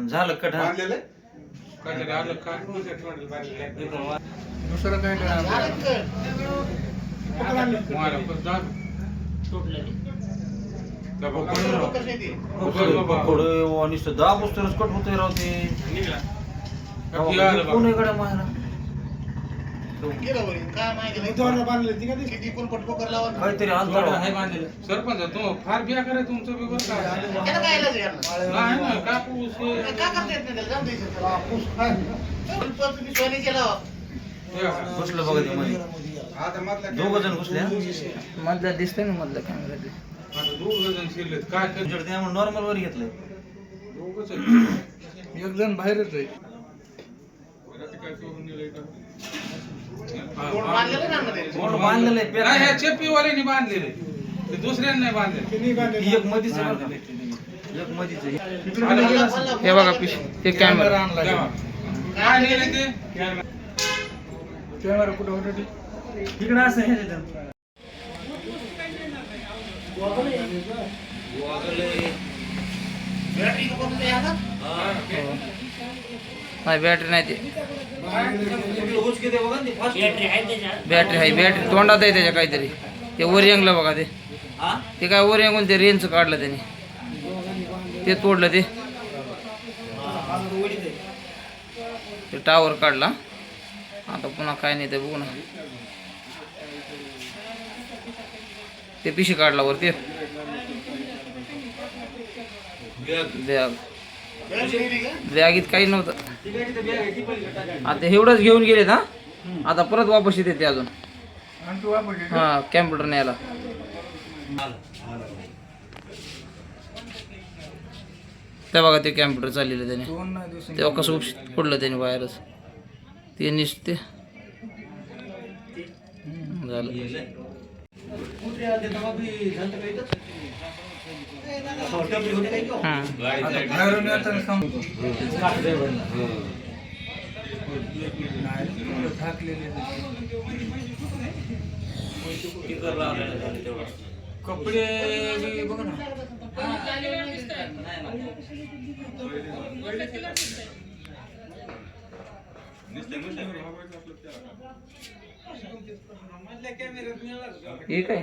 झालं हा कुठे बांधलेलं. दुसरं काय नाही. मारा, आहे बाबा. थोडं नुसतं दहा पुस्तकच कट होतोय राव ते. किती आलं बघ. कोण इकडे मायला गेलं बरं. काय माहिती. किती लावा काहीतरी आलता राव. सरपंच तू फार बिया करे तुमचं बी बरं का त्याला काय इलाज आहे यांना? नाही ना कापूस हे. काय करता येत नाही त्याला? जाऊन द्यायचं त्याला. पण पण तुम्ही लावा. हे बघा. घुसलं बघा ते मध्ये दोघ जण घुसले हा. मधलं दिसतंय ना मधलं कॅमेरा आता दोघं जण शिरलेत काय कर तुमच्याकडे त्यामुळे नॉर्मल वर घेतलंय दोघंच आहेत. एक जण बाहेरच आहे काय का? कोण बांधलेलं आहे, पेट नाही, ह्या. चेपीवाल्याने बांधलेले ते दुसऱ्याने नाही ही एक मधीच आहे बरं का? एक मधीच आहे आलं, बोला, आलं. बोला, हे बघा पिश ते कॅमेरा तेव्हा. आणला काय नेले ते कॅमेरा कुठं होता ते इकडे असं हे तिथं. बॅटरी का बंद आहे आता? नाही बॅटरी नाही ते. बॅटरी आहे बॅटरी तोंडात आहे त्याच्या काहीतरी. ते वर यंगलं बघा ते. हा? ते काय वर यंगून ते रेंज काढलं त्याने. ते तोडलं ते. ते टावर काढला. आता पुन्हा काय नाही ते बघू ना. ते पिशी काढला वर ते. बॅग बॅटरी बॅगीत काही नव्हतं. आता एवढंच घेऊन गेले ना आता परत वापस येते ते अजून. हा कॅम्प्युटर न्यायला ते बघा ते कॅम्प्युटर चाललेलं त्याने. तेव्हा कसं पडलं त्याने बाहेरच ते निसते झालं. कपडे बी बघ ना हे काय?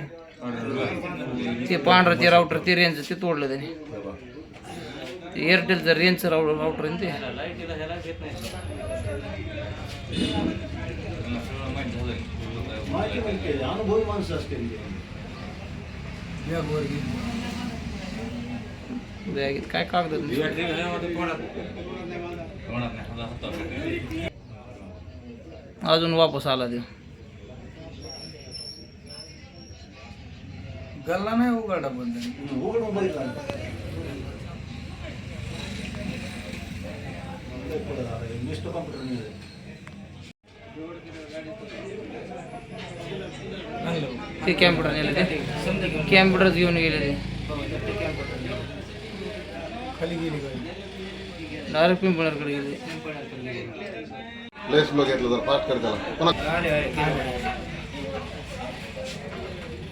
ते पांढरं ते राऊटर ते रेंज ते तोडलं त्याने. ते एअरटेलचं रेंजचं राऊ राऊटर आहे ना ते. अनुभवी माणसं असतील ते. बॅगेत काय कागद अजून वापस आला ते गल्ला नाही उघडा नाही. ते कॅम्प्युटर नेले ते. कॅम्प्युटरच घेऊन. गेले ते. खाली गेली डायरेक्ट पिंपळाकडे गेले. प्लेस बघितलं तर पाठ कर त्याला पुन्हा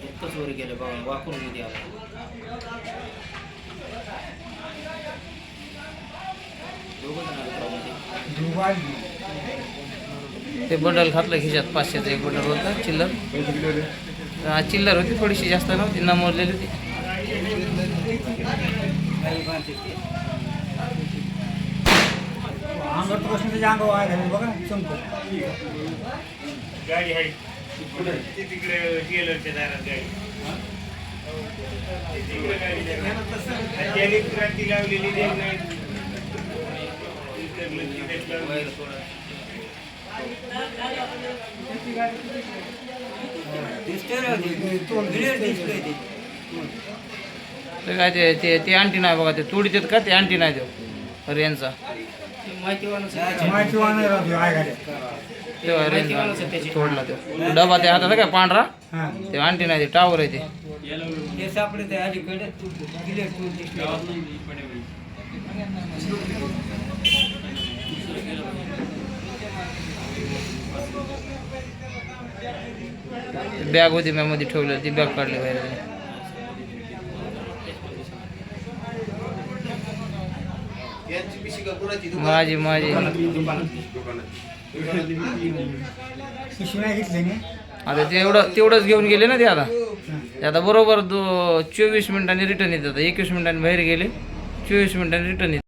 इतकंच वर गेले. बघा वाकून गेले आता. ते बंडल घातलं खिशात पाचशेचं एक बंडल होतं चिल्लर. हा, चिल्लर होती थोडीशी जास्त नव्हती नमवलेली होती. गाडी आहे. ते तिकडे टेलरच्या दारात गाडी. ते तिकडे गाडी आहे. त्याने क्रांती लावलेली देख नाही. इकडलं तिकडे लावलेलं. ते. काय ते ते ते आणटी नाही बघा ते तुडीत का? ते आणटी नाही देऊ तोडला तो. डबा ते हातात काय पांढरा? ते आणटी नाही ते टावर आहे ते. सापडे ते अलीकडे. बॅग होती मी मध्ये ठेवलं ती बॅग काढली बाहेर यांची पिशी का कुणाची दुकान? माझी माझी. आता ते एवढं तेवढंच घेऊन गेले ना ते आता. ते आता बरोबर चोवीस मिनिटांनी रिटर्न येतात. एकवीस मिनिटांनी बाहेर गेले चोवीस मिनिटांनी रिटर्न येतात.